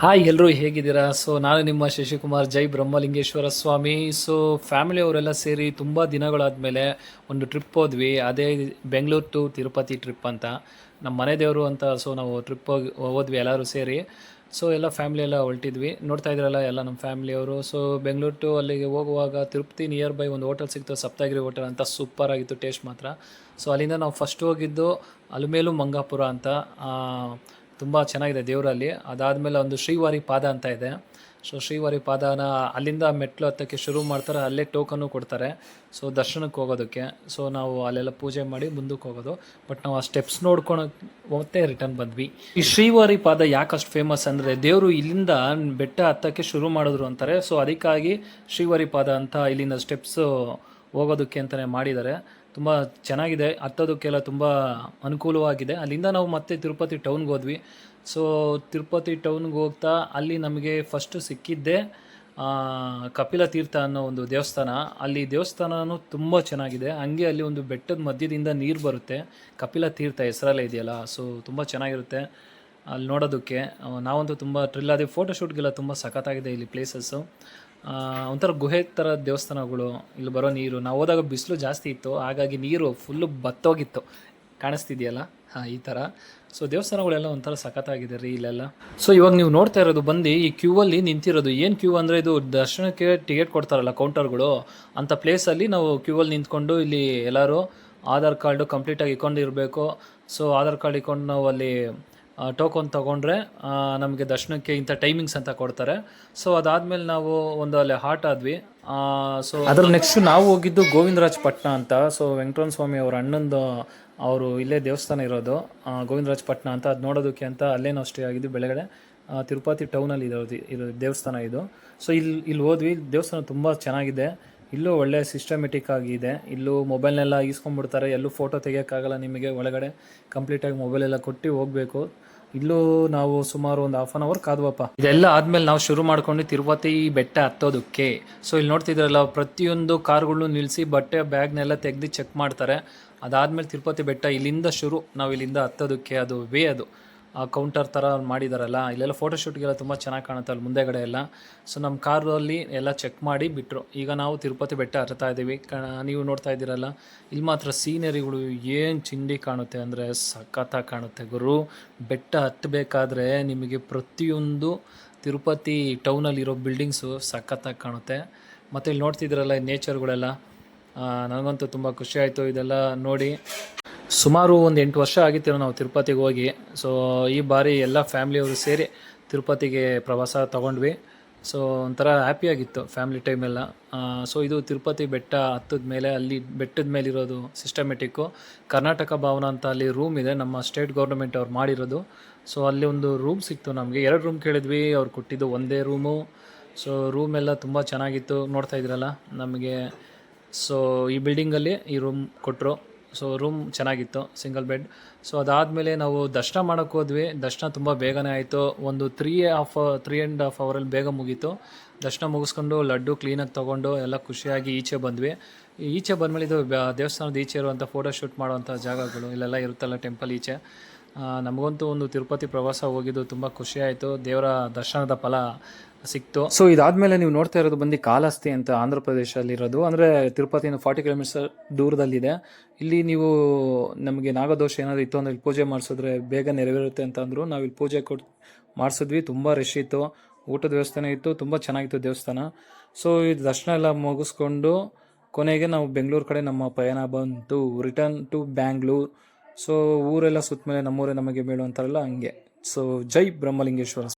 Hi ಎಲ್ಲರೂ ಹೇಗಿದ್ದೀರಾ? So ನಾನು ನಿಮ್ಮ ಶಶಿಕುಮಾರ್, ಜೈ ಬ್ರಹ್ಮಲಿಂಗೇಶ್ವರ ಸ್ವಾಮಿ. ಸೊ ಫ್ಯಾಮಿಲಿಯವರೆಲ್ಲ ಸೇರಿ ತುಂಬ ದಿನಗಳಾದಮೇಲೆ ಒಂದು ಟ್ರಿಪ್ ಹೋದ್ವಿ. ಅದೇ ಬೆಂಗಳೂರು ಟು ತಿರುಪತಿ ಟ್ರಿಪ್ ಅಂತ. ನಮ್ಮ ಮನೆ ದೇವರು ಅಂತ ಸೊ ನಾವು ಟ್ರಿಪ್ ಹೋಗಿ, ಹೋದ್ವಿ ಎಲ್ಲರೂ ಸೇರಿ. ಸೊ ಎಲ್ಲ ಫ್ಯಾಮಿಲಿ ಎಲ್ಲ ಹೊರಟಿದ್ವಿ. ನೋಡ್ತಾ ಇದ್ರಲ್ಲ ಎಲ್ಲ ನಮ್ಮ ಫ್ಯಾಮಿಲಿಯವರು ಸೊ ಬೆಂಗಳೂರು ಟು ಅಲ್ಲಿಗೆ ಹೋಗುವಾಗ ತಿರುಪತಿ ನಿಯರ್ ಬೈ ಒಂದು ಹೋಟೆಲ್ ಸಿಕ್ತು ಸಪ್ತಗಿರಿ ಹೋಟೆಲ್ ಅಂತ. ಸೂಪರ್ ಆಗಿತ್ತು ಟೇಸ್ಟ್ ಮಾತ್ರ. ಸೊ ಅಲ್ಲಿಂದ ನಾವು ಫಸ್ಟ್ ಹೋಗಿದ್ದು ಅಲಮೇಲು ಮಂಗಾಪುರ ಅಂತ. ತುಂಬ ಚೆನ್ನಾಗಿದೆ ದೇವರಲ್ಲಿ. ಅದಾದಮೇಲೆ ಒಂದು ಶ್ರೀವಾರಿ ಪಾದ ಅಂತ ಇದೆ. ಸೊ ಶ್ರೀವಾರಿ ಪಾದನ ಅಲ್ಲಿಂದ ಮೆಟ್ಲು ಹತ್ತಕ್ಕೆ ಶುರು ಮಾಡ್ತಾರೆ. ಅಲ್ಲೇ ಟೋಕನ್ನು ಕೊಡ್ತಾರೆ. ಸೊ ದರ್ಶನಕ್ಕೆ ಹೋಗೋದಕ್ಕೆ. ಸೊ ನಾವು ಅಲ್ಲೆಲ್ಲ ಪೂಜೆ ಮಾಡಿ ಮುಂದಕ್ಕೆ ಹೋಗೋದು. ಬಟ್ ನಾವು ಆ ಸ್ಟೆಪ್ಸ್ ನೋಡ್ಕೊಂಡು ಮತ್ತೆ ರಿಟರ್ನ್ ಬಂದ್ವಿ. ಈ ಶ್ರೀವಾರಿ ಪಾದ ಯಾಕೆ ಅಷ್ಟು ಫೇಮಸ್ ಅಂದರೆ ದೇವರು ಇಲ್ಲಿಂದ ಬೆಟ್ಟ ಹತ್ತಕ್ಕೆ ಶುರು ಮಾಡಿದ್ರು ಅಂತಾರೆ. ಸೊ ಅದಕ್ಕಾಗಿ ಶ್ರೀವಾರಿ ಪಾದ ಅಂತ ಇಲ್ಲಿಂದ ಸ್ಟೆಪ್ಸು ಹೋಗೋದಕ್ಕೆ ಅಂತಲೇ ಮಾಡಿದ್ದಾರೆ. ತುಂಬ ಚೆನ್ನಾಗಿದೆ. ಹತ್ತೋದಕ್ಕೆಲ್ಲ ತುಂಬ ಅನುಕೂಲವಾಗಿದೆ. ಅಲ್ಲಿಂದ ನಾವು ಮತ್ತೆ ತಿರುಪತಿ ಟೌನ್ಗೆ ಹೋದ್ವಿ. ಸೊ ತಿರುಪತಿ ಟೌನ್ಗೆ ಹೋಗ್ತಾ ಅಲ್ಲಿ ನಮಗೆ ಫಸ್ಟು ಸಿಕ್ಕಿದ್ದೆ ಕಪಿಲ ತೀರ್ಥ ಅನ್ನೋ ಒಂದು ದೇವಸ್ಥಾನ. ಅಲ್ಲಿ ದೇವಸ್ಥಾನವೂ ತುಂಬ ಚೆನ್ನಾಗಿದೆ. ಹಂಗೆ ಅಲ್ಲಿ ಒಂದು ಬೆಟ್ಟದ ಮಧ್ಯದಿಂದ ನೀರು ಬರುತ್ತೆ. ಕಪಿಲ ತೀರ್ಥ ಹೆಸರಲ್ಲೇ ಇದೆಯಲ್ಲ ಸೊ ತುಂಬ ಚೆನ್ನಾಗಿರುತ್ತೆ ಅಲ್ಲಿ ನೋಡೋದಕ್ಕೆ. ನಾವಂತೂ ತುಂಬ ಟ್ರಿಲ್ ಅದೇ ಫೋಟೋಶೂಟ್ಗೆಲ್ಲ ತುಂಬ ಸಖತ್ತಾಗಿದೆ ಇಲ್ಲಿ ಪ್ಲೇಸಸ್ಸು ಒಂಥರ ಗುಹೆ ಥರ ದೇವಸ್ಥಾನಗಳು, ಇಲ್ಲಿ ಬರೋ ನೀರು. ನಾವು ಹೋದಾಗ ಬಿಸಿಲು ಜಾಸ್ತಿ ಇತ್ತು, ಹಾಗಾಗಿ ನೀರು ಫುಲ್ಲು ಬತ್ತೋಗಿತ್ತು. ಕಾಣಿಸ್ತಿದೆಯಲ್ಲ? ಹಾಂ, ಈ ಥರ ಸೊ ದೇವಸ್ಥಾನಗಳೆಲ್ಲ ಒಂಥರ ಸಖತ್ತಾಗಿದೆ ರೀ ಇಲ್ಲೆಲ್ಲ. ಸೊ ಇವಾಗ ನೀವು ನೋಡ್ತಾ ಇರೋದು, ಬಂದು ಈ ಕ್ಯೂ ಅಲ್ಲಿ ನಿಂತಿರೋದು, ಏನು ಕ್ಯೂ ಅಂದರೆ ಇದು ದರ್ಶನಕ್ಕೆ ಟಿಕೆಟ್ ಕೊಡ್ತಾರಲ್ಲ ಕೌಂಟರ್ಗಳು ಅಂಥ ಪ್ಲೇಸಲ್ಲಿ ನಾವು ಕ್ಯೂ ಅಲ್ಲಿ ನಿಂತ್ಕೊಂಡು ಇಲ್ಲಿ ಎಲ್ಲರೂ ಆಧಾರ್ ಕಾರ್ಡು ಕಂಪ್ಲೀಟಾಗಿ ಇಟ್ಕೊಂಡಿರಬೇಕು. ಸೊ ಆಧಾರ್ ಕಾರ್ಡ್ ಇಟ್ಕೊಂಡು ನಾವು ಅಲ್ಲಿ ಟೋಕನ್ ತೊಗೊಂಡ್ರೆ ನಮಗೆ ದರ್ಶನಕ್ಕೆ ಇಂಥ ಟೈಮಿಂಗ್ಸ್ ಅಂತ ಕೊಡ್ತಾರೆ. ಸೊ ಅದಾದಮೇಲೆ ನಾವು ಒಂದು ಅಲ್ಲಿ ಹಾಟ್ ಆದ್ವಿ. ಸೊ ಅದ್ರ ನೆಕ್ಸ್ಟ್ ನಾವು ಹೋಗಿದ್ದು ಗೋವಿಂದರಾಜ್ ಪಟ್ನ ಅಂತ. ಸೊ ವೆಂಕಟರಮಣ ಸ್ವಾಮಿ ಅವ್ರ ಅಣ್ಣಂದು, ಅವರು ಇಲ್ಲೇ ದೇವಸ್ಥಾನ ಇರೋದು. ಗೋವಿಂದರಾಜ್ ಪಟ್ನ ಅಂತ. ಅದು ನೋಡೋದಕ್ಕೆ ಅಂತ ಅಲ್ಲೇ ನಾವು ಸ್ಟೇ ಆಗಿದ್ದು ಬೆಳಗಡೆ. ತಿರುಪತಿ ಟೌನಲ್ಲಿ ಇರೋದು, ಇದು ದೇವಸ್ಥಾನ ಇದು. ಸೊ ಇಲ್ಲಿ ಇಲ್ಲಿ ಹೋದ್ವಿ. ದೇವಸ್ಥಾನ ತುಂಬ ಚೆನ್ನಾಗಿದೆ. ಇಲ್ಲೂ ಒಳ್ಳೆ ಸಿಸ್ಟಮೆಟಿಕ್ ಆಗಿದೆ ಇಲ್ಲೂ ಮೊಬೈಲ್ನೆಲ್ಲ ಈಸ್ಕೊಂಡ್ಬಿಡ್ತಾರೆ. ಎಲ್ಲೂ ಫೋಟೋ ತೆಗಿಯೋಕ್ಕಾಗಲ್ಲ ನಿಮಗೆ. ಒಳಗಡೆ ಕಂಪ್ಲೀಟಾಗಿ ಮೊಬೈಲ್ ಎಲ್ಲ ಕೊಟ್ಟು ಹೋಗಬೇಕು. ಇಲ್ಲೂ ನಾವು ಸುಮಾರು ಒಂದು ಹಾಫ್ ಆನ್ ಅವರ್ ಕಾದ್ವಪ್ಪ. ಇದೆಲ್ಲ ಆದಮೇಲೆ ನಾವು ಶುರು ಮಾಡ್ಕೊಂಡು ತಿರುಪತಿ ಬೆಟ್ಟ ಹತ್ತೋದಕ್ಕೆ. ಸೊ ಇಲ್ಲಿ ನೋಡ್ತಿದ್ರಲ್ಲ ಪ್ರತಿಯೊಂದು ಕಾರ್ಗಳು ನಿಲ್ಲಿಸಿ ಬಟ್ಟೆ ಬ್ಯಾಗ್ನೆಲ್ಲ ತೆಗೆದು ಚೆಕ್ ಮಾಡ್ತಾರೆ. ಅದಾದಮೇಲೆ ತಿರುಪತಿ ಬೆಟ್ಟ ಇಲ್ಲಿಂದ ಶುರು. ನಾವು ಇಲ್ಲಿಂದ ಹತ್ತೋದಕ್ಕೆ ಅದು ವೇ ಅದು. ಆ ಕೌಂಟರ್ ಥರ ಮಾಡಿದಾರಲ್ಲ, ಇಲ್ಲೆಲ್ಲ ಫೋಟೋಶೂಟ್ಗೆಲ್ಲ ತುಂಬ ಚೆನ್ನಾಗಿ ಕಾಣುತ್ತೆ ಅಲ್ಲಿ ಮುಂದೆಗಡೆ ಎಲ್ಲ. ಸೊ ನಮ್ಮ ಕಾರಲ್ಲಿ ಎಲ್ಲ ಚೆಕ್ ಮಾಡಿ ಬಿಟ್ಟರು ಈಗ ನಾವು ತಿರುಪತಿ ಬೆಟ್ಟ ಹರ್ತಾ ಇದ್ದೀವಿ. ನೀವು ನೋಡ್ತಾ ಇದ್ದೀರಲ್ಲ, ಇಲ್ಲಿ ಮಾತ್ರ ಸೀನರಿಗಳು ಏನು ಚಿಂಡಿ ಕಾಣುತ್ತೆ ಅಂದರೆ ಸಖತ್ತಾಗಿ ಕಾಣುತ್ತೆ ಗುರು. ಬೆಟ್ಟ ಹತ್ತಬೇಕಾದ್ರೆ ನಿಮಗೆ ಪ್ರತಿಯೊಂದು ತಿರುಪತಿ ಟೌನಲ್ಲಿರೋ ಬಿಲ್ಡಿಂಗ್ಸು ಸಖತ್ತಾಗಿ ಕಾಣುತ್ತೆ. ಮತ್ತು ಇಲ್ಲಿ ನೋಡ್ತಿದ್ದೀರಲ್ಲ ನೇಚರ್ಗಳೆಲ್ಲ ನನಗಂತೂ ತುಂಬ ಖುಷಿ ಆಯಿತು. ಇದೆಲ್ಲ ನೋಡಿ. ಸುಮಾರು ಒಂದು ಎಂಟು ವರ್ಷ ಆಗಿತ್ತು ನಾವು ತಿರುಪತಿಗೆ ಹೋಗಿ. ಸೊ ಈ ಬಾರಿ ಎಲ್ಲ ಫ್ಯಾಮ್ಲಿಯವರು ಸೇರಿ ತಿರುಪತಿಗೆ ಪ್ರವಾಸ ತಗೊಂಡ್ವಿ. ಸೊ ಒಂಥರ ಹ್ಯಾಪಿಯಾಗಿತ್ತು ಫ್ಯಾಮಿಲಿ ಟೈಮೆಲ್ಲ ಸೊ ಇದು ತಿರುಪತಿ ಬೆಟ್ಟ ಹತ್ತದ ಮೇಲೆ, ಅಲ್ಲಿ ಬೆಟ್ಟದ ಮೇಲೆ ಇರೋದು ಸಿಸ್ಟಮೆಟಿಕ್ಕು ಕರ್ನಾಟಕ ಭವನ ಅಂತ ಅಲ್ಲಿ ರೂಮ್ ಇದೆ, ನಮ್ಮ ಸ್ಟೇಟ್ ಗೌರ್ಮೆಂಟ್ ಅವ್ರು ಮಾಡಿರೋದು. ಸೊ ಅಲ್ಲಿ ಒಂದು ರೂಮ್ ಸಿಕ್ತು ನಮಗೆ. ಎರಡು ರೂಮ್ ಕೇಳಿದ್ವಿ, ಅವ್ರು ಕೊಟ್ಟಿದ್ದು ಒಂದೇ ರೂಮು ಸೊ ರೂಮ್ ಎಲ್ಲ ತುಂಬ ಚೆನ್ನಾಗಿತ್ತು. ನೋಡ್ತಾ ಇದ್ರಲ್ಲ ನಮಗೆ. ಸೊ ಈ ಬಿಲ್ಡಿಂಗಲ್ಲಿ ಈ ರೂಮ್ ಕೊಟ್ಟರು ಸೊ ರೂಮ್ ಚೆನ್ನಾಗಿತ್ತು ಸಿಂಗಲ್ ಬೆಡ್ ಸೊ ಅದಾದಮೇಲೆ ನಾವು ದರ್ಶನ ಮಾಡೋಕ್ಕೆ ಹೋದ್ವಿ. ದರ್ಶನ ತುಂಬ ಬೇಗನೆ ಆಯಿತು. ಒಂದು three half three and half ಅವರಲ್ಲಿ ಬೇಗ ಮುಗೀತು. ದರ್ಶನ ಮುಗಿಸ್ಕೊಂಡು ಲಡ್ಡು ಕ್ಲೀನಾಗಿ ತೊಗೊಂಡು ಎಲ್ಲ ಖುಷಿಯಾಗಿ ಈಚೆ ಬಂದ್ವಿ. ಈಚೆ ಬಂದಮೇಲೆ ಇದು ದೇವಸ್ಥಾನದ ಈಚೆ ಇರುವಂಥ ಫೋಟೋ ಶೂಟ್ ಮಾಡುವಂಥ ಜಾಗಗಳು, ಇಲ್ಲೆಲ್ಲ ಇರುತ್ತಲ್ಲ ಟೆಂಪಲ್ ಈಚೆ. ನಮಗಂತೂ ಒಂದು ತಿರುಪತಿ ಪ್ರವಾಸ ಹೋಗಿದ್ದು ತುಂಬ ಖುಷಿ ಆಯಿತು. ದೇವರ ದರ್ಶನದ ಫಲ ಸಿಕ್ತು. ಸೊ ಇದಾದ್ಮೇಲೆ ನೀವು ನೋಡ್ತಾ ಇರೋದು ಬಂದು ಕಾಲಹಸ್ತಿ ಅಂತ ಆಂಧ್ರ ಪ್ರದೇಶದಲ್ಲಿರೋದು. ಅಂದರೆ ತಿರುಪತಿಯಿಂದ ಫಾರ್ಟಿ ಕಿಲೋಮೀಟರ್ಸ್ ದೂರದಲ್ಲಿದೆ. ಇಲ್ಲಿ ನೀವು ನಮಗೆ ನಾಗದೋಷ ಏನಾದರೂ ಇತ್ತು ಅಂದರೆ ಇಲ್ಲಿ ಪೂಜೆ ಮಾಡಿಸಿದ್ರೆ ಬೇಗ ನೆರವೇರುತ್ತೆ ಅಂತ ಅಂದರು. ನಾವು ಇಲ್ಲಿ ಪೂಜೆ ಕೊಟ್ಟು ಮಾಡಿಸಿದ್ವಿ. ತುಂಬ ರಶ್ ಇತ್ತು. ಊಟದ ವ್ಯವಸ್ಥೆನೇ ಇತ್ತು. ತುಂಬ ಚೆನ್ನಾಗಿತ್ತು ದೇವಸ್ಥಾನ. ಸೊ ಈ ದರ್ಶನ ಎಲ್ಲ ಮುಗಿಸ್ಕೊಂಡು ಕೊನೆಗೆ ನಾವು ಬೆಂಗಳೂರು ಕಡೆ ನಮ್ಮ ಪಯಣ ಬಂತು. ರಿಟರ್ನ್ ಟು ಬ್ಯಾಂಗ್ಳೂರ್ ಸೊ ಊರೆಲ್ಲ ಸುತ್ತಮೇಲೆ ನಮ್ಮೂರೇ ನಮಗೆ ಮೇಳು ಅಂತಾರಲ್ಲ ಹಂಗೆ. ಸೊ ಜೈ ಬ್ರಹ್ಮಲಿಂಗೇಶ್ವರ.